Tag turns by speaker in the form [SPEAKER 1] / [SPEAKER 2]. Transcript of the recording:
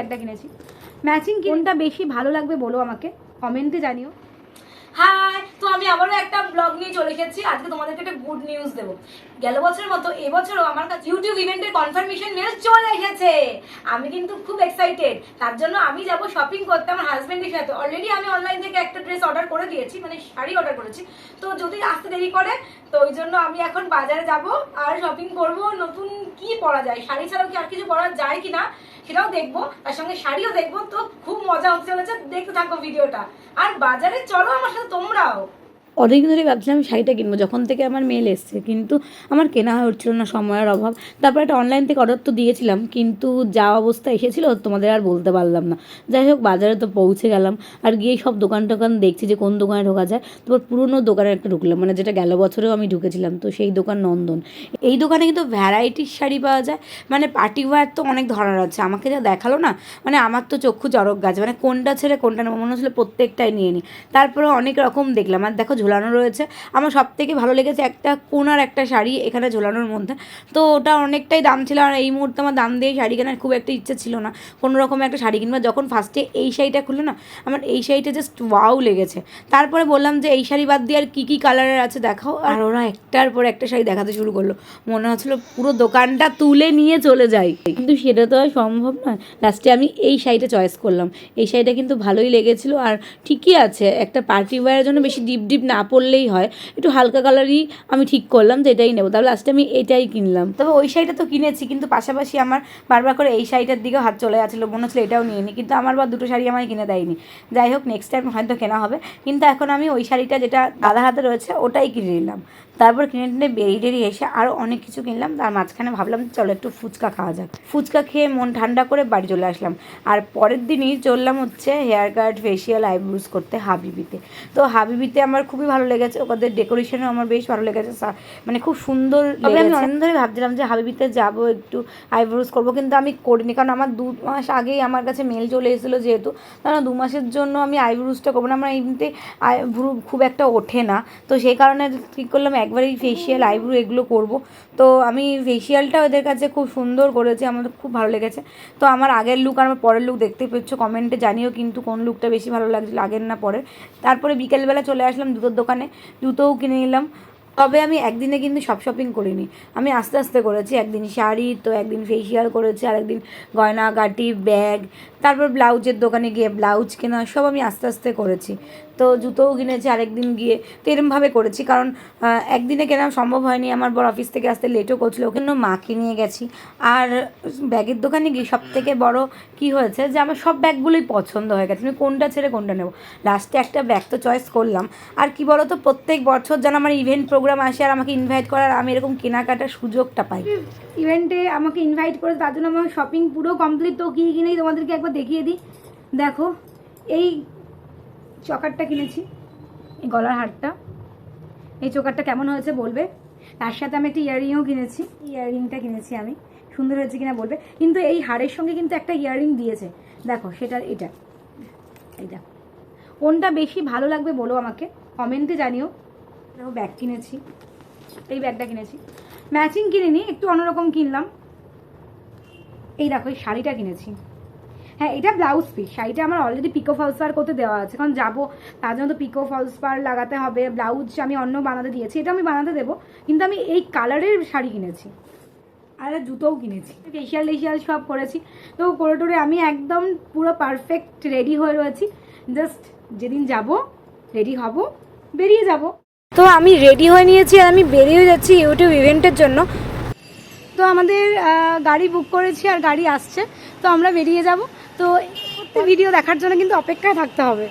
[SPEAKER 1] ব্যাগটা কিনেছি। ম্যাচিং কোনটা বেশি ভালো লাগবে বলো আমাকে? কমেন্টে জানিও।
[SPEAKER 2] হাই তো আমি আবারও একটা ব্লগ নিয়ে চলে এসেছি। আজকে তোমাদেরকে একটা গুড নিউজ দেবো। গেল বছরের মতো এবছরও আমার কাছে ইউটিউব ইভেন্টের কনফার্মেশন মেল চলে এসেছে। আমি কিন্তু খুব এক্সাইটেড তার জন্য আমি যাব শপিং করতে আমার হাজবেন্ডের সাথে। অলরেডি আমি অনলাইন থেকে একটা ড্রেস অর্ডার করে দিয়েছি মানে শাড়ি অর্ডার করেছি। তো যদি আসতে দেরি করে তো ওই জন্য আমি এখন বাজারে যাব আর শপিং করব। নতুন কি পরা যায়? শাড়ি ছাড়াও কি আর কিছু পরা যায় কিনা? সেটাও দেখব, তার সঙ্গে শাড়িও দেখব, তো খুব মজা হচ্ছে দেখতে থাকো ভিডিওটা। আর বাজারে চলো আমার সাথে, তোমরাও।
[SPEAKER 3] অনেকদিন ধরে ভাবছিলাম আমি শাড়িটা কিনবো। যখন থেকে আমার মেল এসছে, কিন্তু আমার কেনা হয়ে উঠছিল না, সময়ের অভাব। তারপর একটা অনলাইন থেকে অর্ডার তো দিয়েছিলাম, কিন্তু যা অবস্থা এসেছিল তোমাদের আর বলতে পারলাম না। যাই হোক, বাজারে তো পৌঁছে গেলাম, আর গিয়ে সব দোকান টোকান দেখছি যে কোন দোকানে ঢোকা যায়। তারপর পুরনো দোকানে একটা ঢুকলাম মানে যেটা গেল বছরেও আমি ঢুকেছিলাম, তো সেই দোকান নন্দন। এই দোকানে কিন্তু ভ্যারাইটির শাড়ি পাওয়া যায় মানে পার্টি তো অনেক ধরনের আছে। আমাকে যা দেখাল না মানে আমার তো চক্ষু চরক গাছ মানে কোনটা ছেড়ে কোনটা মনে হচ্ছিল প্রত্যেকটাই নিয়ে নিই তারপরে অনেক রকম দেখলাম, আর দেখো ঝোলানো রয়েছে। আমার সব থেকে ভালো লেগেছে একটা কোনার একটা শাড়ি এখানে ঝোলানোর মধ্যে। তো ওটা অনেকটাই দাম ছিল আর এই মুহূর্তে আমার দাম দিয়ে শাড়ি কেনার খুব একটা ইচ্ছে ছিল না। কোনো রকম একটা শাড়ি কিনবো। যখন ফার্স্টে এই শাড়িটা খুললো না, আমার এই শাড়িটা জাস্ট ওয়াও লেগেছে। তারপরে বললাম যে এই শাড়ি বাদ দিয়ে আর কী কী কালারের আছে দেখাও। আর ওরা একটার পর একটা শাড়ি দেখাতে শুরু করল। মনে হচ্ছিল পুরো দোকানটা তুলে নিয়ে চলে যাই। কিন্তু সেটা তো আর সম্ভব নয়। লাস্টে আমি এই শাড়িটা চয়েস করলাম। এই শাড়িটা কিন্তু ভালোই লেগেছিলো। আর ঠিকই আছে, একটা পার্টি ওয়্যারের জন্য বেশি ডিপ ডিপ না পরলেই হয়। একটু হালকা কালারই আমি ঠিক করলাম যে এটাই নেব। তাহলে লাস্টে আমি এটাই কিনলাম। তবে ওই শাড়িটা তো কিনেছি, কিন্তু পাশাপাশি আমার বারবার করে এই শাড়িটার দিকে হাত চলে যাচ্ছিল মনে হচ্ছিল এটাও নিয়ে নিই কিন্তু আমার বা দুটো শাড়ি আমায় কিনে দেয়নি। যাই হোক নেক্সট টাইম হয়তো কেনা হবে। কিন্তু এখন আমি ওই শাড়িটা যেটা দাদা হাতে রয়েছে, ওটাই কিনে নিলাম। তারপর কিনে টিনে বেরিয়ে টেরিয়ে এসে আরও অনেক কিছু কিনলাম। তার মাঝখানে ভাবলাম চলো একটু ফুচকা খাওয়া যাক। ফুচকা খেয়ে মন ঠান্ডা করে বাড়ি চলে আসলাম। আর পরের দিনই চললাম হচ্ছে হেয়ার কাট ফেসিয়াল আইব্রুজ করতে হাবিবিতে। তো হাবিবিতে আমার খুবই ভালো লেগেছে। ওদের ডেকোরেশনও আমার বেশ ভালো লেগেছে। মানে খুব সুন্দর আমি অনেক ধরে ভাবছিলাম যে হাবিবিতে যাব একটু আইব্রোজ করব কিন্তু আমি করিনি। কারণ আমার দু মাস আগেই আমার কাছে মেল চলে এসেছিল যেহেতু। কারণ দু মাসের জন্য আমি আইব্রোজটা করব না। আমার এমনিতে আই- ভ্রু খুব একটা ওঠে না। তো সেই কারণে ঠিক করলাম একবারেই ফেসিয়াল আইব্রো এগুলো করব। তো আমি ফেসিয়ালটা ওদের কাছে খুব সুন্দর করেছি, আমার খুব ভালো লেগেছে। তো আমার আগের লুক আর আমার পরের লুক দেখতে পেয়েছ কমেন্টে জানিও কিন্তু কোন লুকটা বেশি ভালো লাগছিল আগের না পরের তারপরে বিকেলবেলা চলে আসলাম জুতোর দোকানে, জুতোও কিনে নিলাম। তবে আমি একদিনে কিন্তু সব শপিং করিনি। আমি আস্তে আস্তে করেছি, একদিন শাড়ি, তো একদিন ফেসিয়াল করেছি আর একদিন গয়নাগাটি ব্যাগ তারপর ব্লাউজের দোকানে গিয়ে ব্লাউজ কেনা, সব আমি আস্তে আস্তে করেছি। তো জুতোও কিনেছি আরেকদিন গিয়ে, তো এরমভাবে করেছি। কারণ একদিনে কেনা সম্ভব হয়নি, আমার বড় অফিস থেকে আসতে লেটও করছিল ওখানে মাকে নিয়ে গেছি। আর ব্যাগের দোকানে গিয়ে সব থেকে বড় কি হয়েছে যে, আমার সব ব্যাগগুলোই পছন্দ হয়ে গেছে। আমি কোনটা ছেড়ে কোনটা নেব। লাস্টে একটা ব্যাগ তো চয়েস করলাম। আর কি বলো তো প্রত্যেক বছর যেন আমার ইভেন্ট প্রোগ্রাম আসে আর আমাকে ইনভাইট করার, আমি এরকম কেনাকাটার সুযোগটা পাই।
[SPEAKER 1] ইভেন্টে আমাকে ইনভাইট করে তার জন্য আমার শপিং পুরো কমপ্লিট তো কী কিনেই তোমাদেরকে একবার দেখিয়ে দিই। দেখো, এই চকারটা কিনেছি, এই গলার হারটা। এই চোকারটা কেমন হয়েছে বলবে? তার সাথে আমি একটা ইয়াররিংও কিনেছি ইয়াররিংটা কিনেছি আমি। সুন্দর হয়েছে কিনা বলবে? কিন্তু এই হারের সঙ্গে কিন্তু একটা ইয়াররিং দিয়েছে। দেখো, সেটা এটা। দেখো কোনটা বেশি ভালো লাগবে বলো আমাকে? কমেন্টে জানিও। দেখো ব্যাগ কিনেছি। এই ব্যাগটা কিনেছি। ম্যাচিং কিনিনি, একটু অন্যরকম কিনলাম। এই দেখো, এই শাড়িটা কিনেছি। হ্যাঁ এটা ব্লাউজ পিস শাড়িটা আমার অলরেডি পিকো ফলস পার করতে দেওয়া আছে। কারণ যাব, তার জন্য তো পিকো ফলস পার লাগাতে হবে। ব্লাউজ আমি অন্য বানাতে দিয়েছি। এটা আমি বানাতে দেবো, কিন্তু আমি এই কালারের শাড়ি কিনেছি। আর জুতোও কিনেছি। ফেশিয়াল টেশিয়াল সব করেছি। তো করে টোরে আমি একদম পুরো পারফেক্ট রেডি হয়ে রয়েছি। জাস্ট যেদিন যাব রেডি হব, বেরিয়ে যাব। তো আমি রেডি হয়ে নিয়েছি আর আমি বেরিয়ে যাচ্ছি ইউটিউব ইভেন্টের জন্য। তো আমাদের গাড়ি বুক করেছি আর গাড়ি আসছে। তো আমরা বেরিয়ে যাব। তো ভিডিও দেখার জন্য কিন্তু অপেক্ষায় থাকতে হবে।